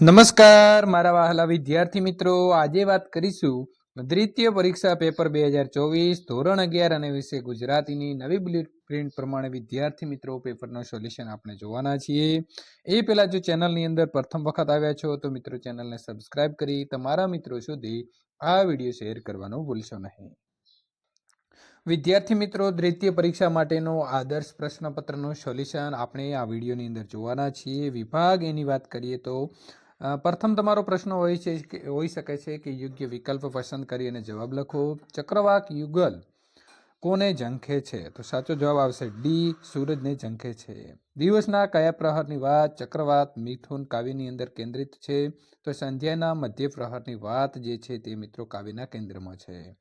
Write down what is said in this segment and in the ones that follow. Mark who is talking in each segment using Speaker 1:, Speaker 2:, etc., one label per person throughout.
Speaker 1: નમસ્કાર, મારા વહાલા વિદ્યાર્થી મિત્રો. આજે વાત કરીશું દ્વિતીય પરીક્ષા પેપર બે હજાર ચોવીસ, ધોરણ અગિયાર અને વિશે ગુજરાતીની નવી બ્લુ પ્રિન્ટ પ્રમાણે વિદ્યાર્થી મિત્રો પેપરનું સોલ્યુશન આપણે જોવાના છીએ. એ પહેલાં જો ચેનલની અંદર પ્રથમ વખત આવ્યા છો, તો મિત્રો ચેનલને સબસ્ક્રાઇબ કરી તમારા મિત્રો સુધી આ વીડિયો શેર કરવાનું ભૂલશો નહીં. વિદ્યાર્થી મિત્રો, દ્વિતીય પરીક્ષા માટેનો આદર્શ પ્રશ્નપત્રનું સોલ્યુશન આપણે આ વિડીયોની અંદર જોવાના છીએ. વિભાગ એની વાત કરીએ તો પ્રથમ તમારો પ્રશ્ન હોય છે કે, હોઈ શકે છે કે યોગ્ય વિકલ્પ પસંદ કરી અને જવાબ લખો. ચક્રવાક યુગલ કોને ઝંખે છે? તો સાચો જવાબ આવશે ડી સૂરજને ઝંખે છે. દિવસના કયા પ્રહરની વાત ચક્રવાત મિથુન કાવ્યની અંદર કેન્દ્રિત છે? તો સંધ્યાના મધ્ય પ્રહરની વાત જે છે તે મિત્રો કાવ્યના કેન્દ્રમાં છે.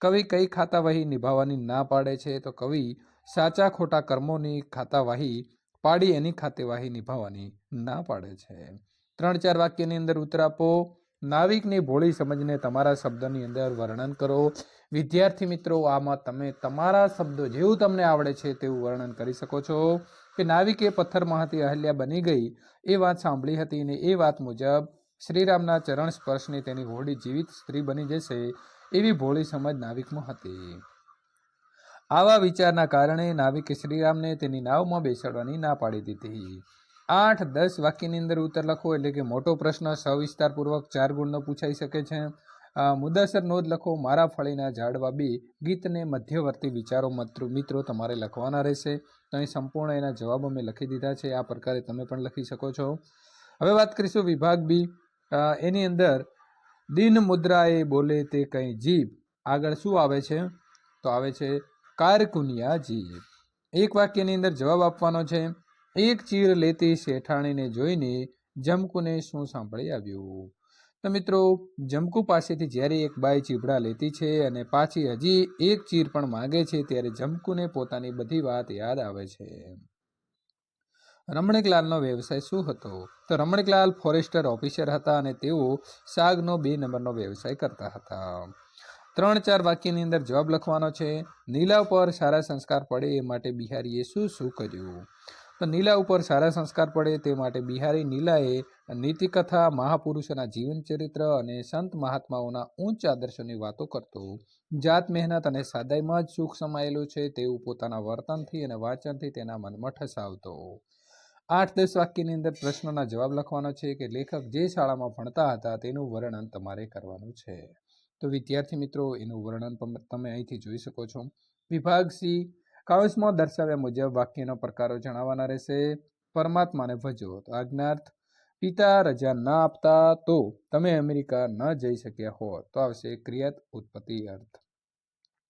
Speaker 1: કવિ કઈ ખાતાવાહી નિભાવવાની ના પાડે છે? તો કવિ સાચા ખોટા કર્મોની ખાતાવાહી પાડી એની ખાતેવાહી નિભાવવાની ના પાડે છે. ત્રણ ચાર વાક્યની અંદર ઉત્તર આપો. નાવિકની ભોળી સમજને તમારા શબ્દની અંદર વર્ણન કરો. વિદ્યાર્થી મિત્રો, આમાં તમે તમારા શબ્દો જેવું તમને આવડે છે તેવું વર્ણન કરી શકો છો. કે નાવિકે પથ્થરમાંથી અહલ્યા બની ગઈ. એ વાત સાંભળી હતી અને એ વાત મુજબ શ્રીરામના ચરણ સ્પર્શની તેની હોળી જીવિત સ્ત્રી બની જશે એવી ભોળી સમજ નાવિકમાં હતી. આવા વિચારના કારણે નાવિકે શ્રીરામને તેની નાવમાં બેસાડવાની ના પાડી દીધી. આઠ દસ વાક્યની અંદર ઉત્તર લખો, એટલે કે મોટો પ્રશ્ન, સવિસ્તારપૂર્વક ચાર ગુણનો પૂછાઈ શકે છે. મુદ્દાસર નોંધ લખો, મારા ફળીના ઝાડવા બી ગીતને મધ્યવર્તી વિચારો મિત્રો મિત્રો તમારે લખવાના રહેશે. તો અહીં સંપૂર્ણ એના જવાબો મેં લખી દીધા છે, આ પ્રકારે તમે પણ લખી શકો છો. હવે વાત કરીશું વિભાગ બી. એની અંદર, દિન મુદ્રાએ બોલે તે કંઈ જીભ. આગળ શું આવે છે? તો આવે છે, કારકુનિયા જીભ. એક વાક્યની અંદર જવાબ આપવાનો છે એક ચીર લેતી શેઠાણીને જોઈને જમકુને શું સાંભળી આવ્યું? તો મિત્રો, જમકુ પાસેથી જ્યારે એક બાઈ ચીબડા લેતી છે અને પાછી હજી એક ચીર પણ માંગે છે, ત્યારે જમકુને પોતાની બધી વાત યાદ આવે છે. રમણીકલાલનો વ્યવસાય શું હતો? તો રમણીકલાલ ફોરેસ્ટર ઓફિસર હતા અને તેઓ સાગનો બે નંબરનો વ્યવસાય કરતા હતા. ત્રણ ચાર વાક્યની અંદર જવાબ લખવાનો છે, નીલા ઉપર સારા સંસ્કાર પડે એ માટે બિહારીએ શું શું કર્યું? તો નીલા ઉપર સારા સંસ્કાર પડે તે માટે બિહારી નીલાએ નીતિકથા, મહાપુરુષોના જીવન ચરિત્ર અને સંત મહાત્માઓના ઉચ્ચ આદર્શોની વાતો કરતો. જાત મહેનત અને સાદાઈમાં જ સુખ સમાયેલું છે તેવું પોતાના વર્તનથી અને વાંચનથી તેના મનમાં ઠસાવતો. આઠ દસ વાક્યની અંદર પ્રશ્નોના જવાબ લખવાનો છે કે લેખક જે શાળામાં ભણતા હતા તેનું વર્ણન તમારે કરવાનું છે. તો વિદ્યાર્થી મિત્રો, એનું વર્ણન તમે અહીંથી જોઈ શકો છો. વિભાગ સી કાઉન્સમાં દર્શાવ્યા મુજબ વાક્યનો પ્રકારો જણાવવાના રહેશે. પરમાત્માને ભજો તો આજ્ઞાર્થ, પિતા રજા ન આપતા તો તમે અમેરિકા ન જઈ શક્યા હો તો આવશે ક્રિયાત ઉત્પત્તિ અર્થ.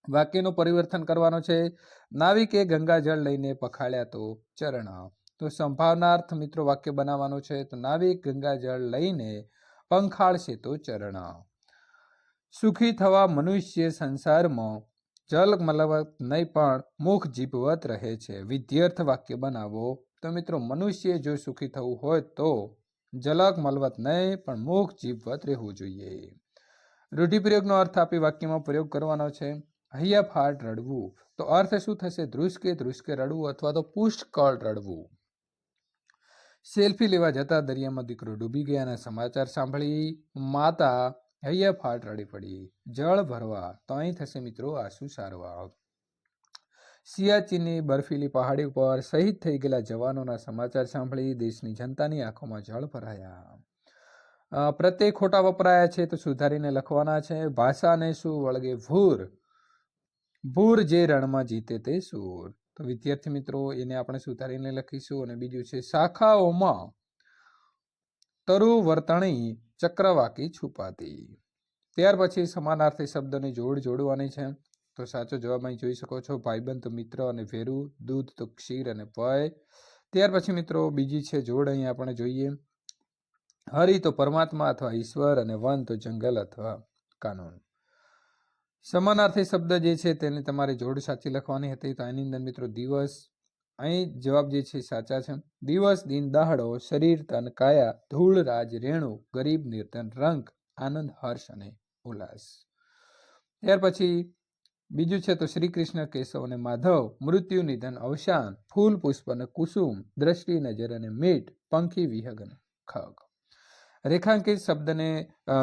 Speaker 1: વાક્યનું પરિવર્તન કરવાનું છે. નાવિકે ગંગાજળ લઈને પખાડ્યા તો ચરણ. તો સંભાવનાર્થ મિત્રો વાક્ય બનાવવાનું છે. તો નાવિક ગંગાજળ લઈને પંખાળશે તો ચરણ. સુખી થવા મનુષ્ય સંસારમાં જલ મલવત નહીં પણ મુખ જીભવત રહે છે. વિદ્યાર્થ વાક્ય બનાવો. તો મિત્રો મનુષ્ય જો સુખી થવું હોય તો જલક મલવત નહીં, પણ મુખ જીભવત રહેવું જોઈએ. રૂઢિપ્રયોગનો અર્થ આપી વાક્યમાં પ્રયોગ કરવાનો છે. હૈયા ફાટ રડવું. તો અર્થ શું થશે? ધ્રુસકે ધ્રુસકે રડવું અથવા તો પુષ્કળ રડવું. સેલ્ફી લેવા જતા દરિયામાં દીકરો ડૂબી ગયાના સમાચાર સાંભળી માતા હૈયા ફાટ રડી પડી. જળ ભરવા તો અહીં થશે મિત્રો આંસુ સારવા. સિયાચીનની બર્ફીલી પહાડી ઉપર શહીદ થઈ ગયેલા જવાનોના સમાચાર સાંભળી દેશની જનતાની આંખોમાં જળ ભરાયા. પ્રત્યે ખોટા વપરાયા છે તો સુધારીને લખવાના છે, ભાષાને શું વળગે ભૂર? ભૂર જે રણમાં જીતે તે સૂર. તો વિદ્યાર્થી મિત્રો, એને આપણે સુધારીને લખીશું અને બીજું છે, શાખાઓમાં તરુ વર્તણી ચક્રવાકી છુપાતી. ત્યાર પછી સમાનાર્થી શબ્દની જોડ જોડવાની છે. તો સાચો જવાબ અહીં જોઈ શકો છો. ભાઈબંધ તો મિત્ર અને ભેરું, દૂધ, તો ક્ષીર અને પય ત્યાર પછી મિત્રો બીજી છે જોડ અહીં આપણે જોઈએ. હરિ તો પરમાત્મા અથવા ઈશ્વર અને વન તો જંગલ અથવા કાનૂન. સમાનાર્થી શબ્દ જે છે તેને તમારે જોડ સાચી લખવાની હતી. તો એની અંદર મિત્રો દિવસ અહીં જવાબ જે છે સાચા છે. દિવસ, દિન દહાડો શરીર, તન, કાયા, ધૂળ, રાજ, રેણુ, ગરીબ, નિર્ધન, રંગ, આનંદ, હર્ષ અને ઉલ્લાસ. ત્યાર પછી બીજું છે તો શ્રી કૃષ્ણ, કેશવ અને માધવ, મૃત્યુ, નિધન, અવસાન, ફૂલ, પુષ્પ અને કુસુમ, દ્રષ્ટિ, નજર અને મીઠ પંખી, વિહગ અને ખગ. રેખાંકિત શબ્દને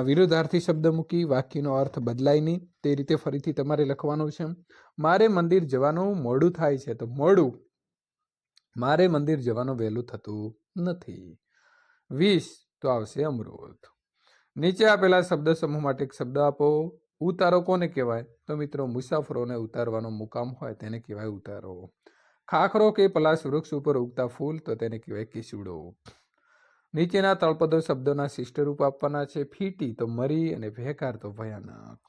Speaker 1: વિરુદ્ધાર્થી શબ્દ મૂકી વાક્યનો અર્થ બદલાય નહીં. તે રીતે ફરીથી તમારે લખવાનું છે. મારે મંદિર જવાનું મોડું થાય છે તો મોડું મારે મંદિર જવાનું વહેલું થતું નથી. વીસ તો આવશે અમૃત. નીચે આપેલા શબ્દ સમૂહ માટે એક શબ્દ આપો. ઉતારો કોને કહેવાય? તો મિત્રો, મુસાફરોને ઉતારવાનો મુકામ હોય તેને કહેવાય ઉતારો. ખાખરો કે પલાશ વૃક્ષ ઉપર ઉગતા ફૂલ તો તેને કહેવાય કિસુડો. નીચેના તળપદો શબ્દોના શિષ્ટ રૂપ આપવાના છે. ફીટી તો મરી અને ભેકાર તો ભયાનક.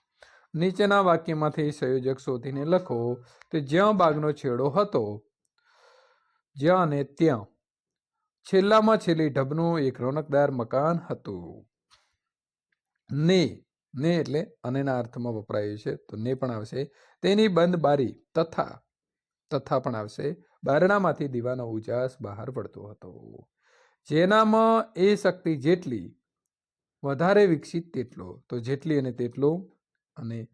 Speaker 1: નીચેના વાક્યમાંથી સંયોજક શોધીને લખો તો જ્યાં બાગનો છેડો હતો જ્યાં અને ત્યાં. છેલ્લામાં છેલ્લી ઢબનું એક રોનકદાર મકાન હતું. ને ને એટલે અનેના અર્થમાં વપરાયું છે. તો ને પણ આવશે. તેની બંધ બારી તથા તથા પણ આવશે. બારણામાંથી દીવાનો ઉજાસ બહાર પડતો હતો. જેનામાં એ શક્તિ જેટલી વધારે વિકસિત તેટલો. તો જેટલી અને તેટલો અને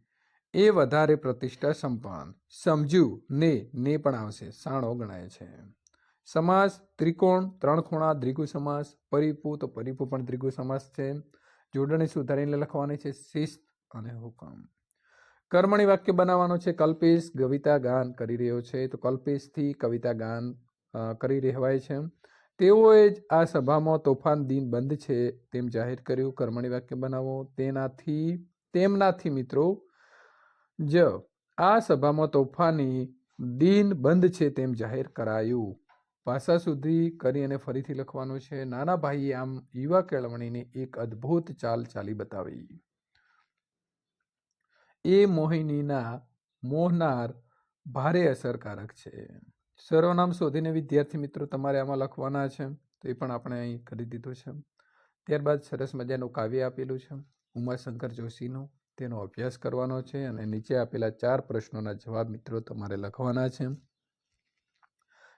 Speaker 1: એ વધારે પ્રતિષ્ઠા સંપન્ન. સમજ્યું. ને ને પણ આવશે. સાણો ગણાય છે. સમાસ, ત્રિકોણ, ત્રણ ખૂણા, દ્વિગુ સમાસ, પરિપુ, તો પરિપુ પણ દ્વિગુ સમાસ છે. જોડણી સુધારીને લખવાની છે શિસ્ત અને હુકમ. કર્મણી વાક્ય બનાવવાનું છે કલ્પેશ કવિતા ગાન કરી રહ્યો છે. તો કલ્પેશથી કવિતા ગાન કરી રહેવાય છે. તેઓએ જ આ સભામાં તોફાન, દિન બંધ છે તેમ જાહેર કર્યું. કર્મણી વાક્ય બનાવો. તેનાથી, તેમનાથી મિત્રો, જ, આ સભામાં તોફાની, દિન બંધ છે તેમ જાહેર કરાયું. ભાષા સુધી કરી અને ફરીથી લખવાનું છે. નાના ભાઈએ આમ યુવા કેળવણીની એક અદ્ભુત ચાલ ચાલી બતાવી. એ મોહિનીના મોહનાર ભારે અસરકારક છે. સર્વનામ શોધીને વિદ્યાર્થી મિત્રો તમારે આમાં લખવાના છે. તો એ પણ આપણે અહીં કરી દીધું છે. ત્યારબાદ સરસ મજાનું કાવ્ય આપેલું છે. ઉમાશંકર જોશીનું તેનો અભ્યાસ કરવાનો છે અને નીચે આપેલા ચાર પ્રશ્નોના જવાબ મિત્રો તમારે લખવાના છે.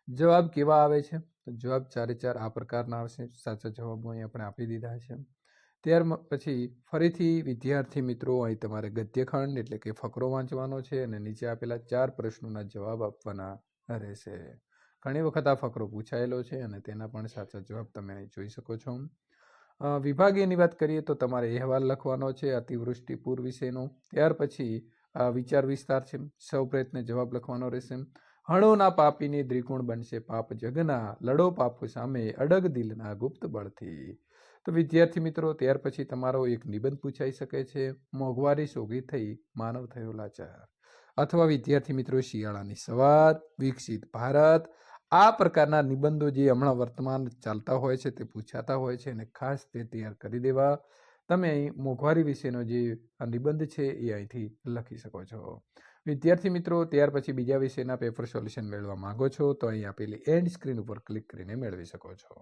Speaker 1: જવાબ કેવા આવે છે? તો જવાબ ચારે ચાર આ પ્રકારના આવશે સાચા જવાબો અહીં આપણે આપી દીધા છે. ત્યાર પછી ફરીથી વિદ્યાર્થી મિત્રો, અહીં તમારે ગદ્યખંડ એટલે કે ફકરો વાંચવાનો છે અને નીચે આપેલા ચાર પ્રશ્નોના જવાબ આપવાના રહેશે. ઘણી વખત આ ફકરો પૂછાયેલો છે અને તેના પણ સાચા જવાબ તમે અહીં જોઈ શકો છો. વિભાગીયની વાત કરીએ તો તમારે અહેવાલ લખવાનો છે અતિવૃષ્ટિ પૂર વિશેનો. ત્યાર પછી વિચાર વિસ્તાર છે. સૌ પ્રયત્ને જવાબ લખવાનો રહેશે. હણોના પાપીની દ્રિગુણ બનશે પાપ જગના, લડો પાપો સામે અડગ દિલના ગુપ્ત બળથી. તો વિદ્યાર્થી મિત્રો, ત્યાર પછી તમારો એક નિબંધ પૂછાઈ શકે છે. મોંઘવારી સોગી થઈ, માનવ થયો લાચાર. અથવા વિદ્યાર્થી મિત્રો, શિયાળાની સવાર, વિકસિત ભારત. આ પ્રકારના નિબંધો જે હમણાં વર્તમાન ચાલતા હોય છે, તે પૂછાતા હોય છે અને ખાસ તે તૈયાર કરી દેવા. તમે અહીં મોંઘવારી વિશેનો જે નિબંધ છે, એ અહીંથી લખી શકો છો. વિદ્યાર્થી મિત્રો, ત્યાર પછી બીજા વિષયના પેપર સોલ્યુશન મેળવવા માંગો છો, તો અહીં આપેલી એન્ડ સ્ક્રીન ઉપર ક્લિક કરીને મેળવી શકો છો.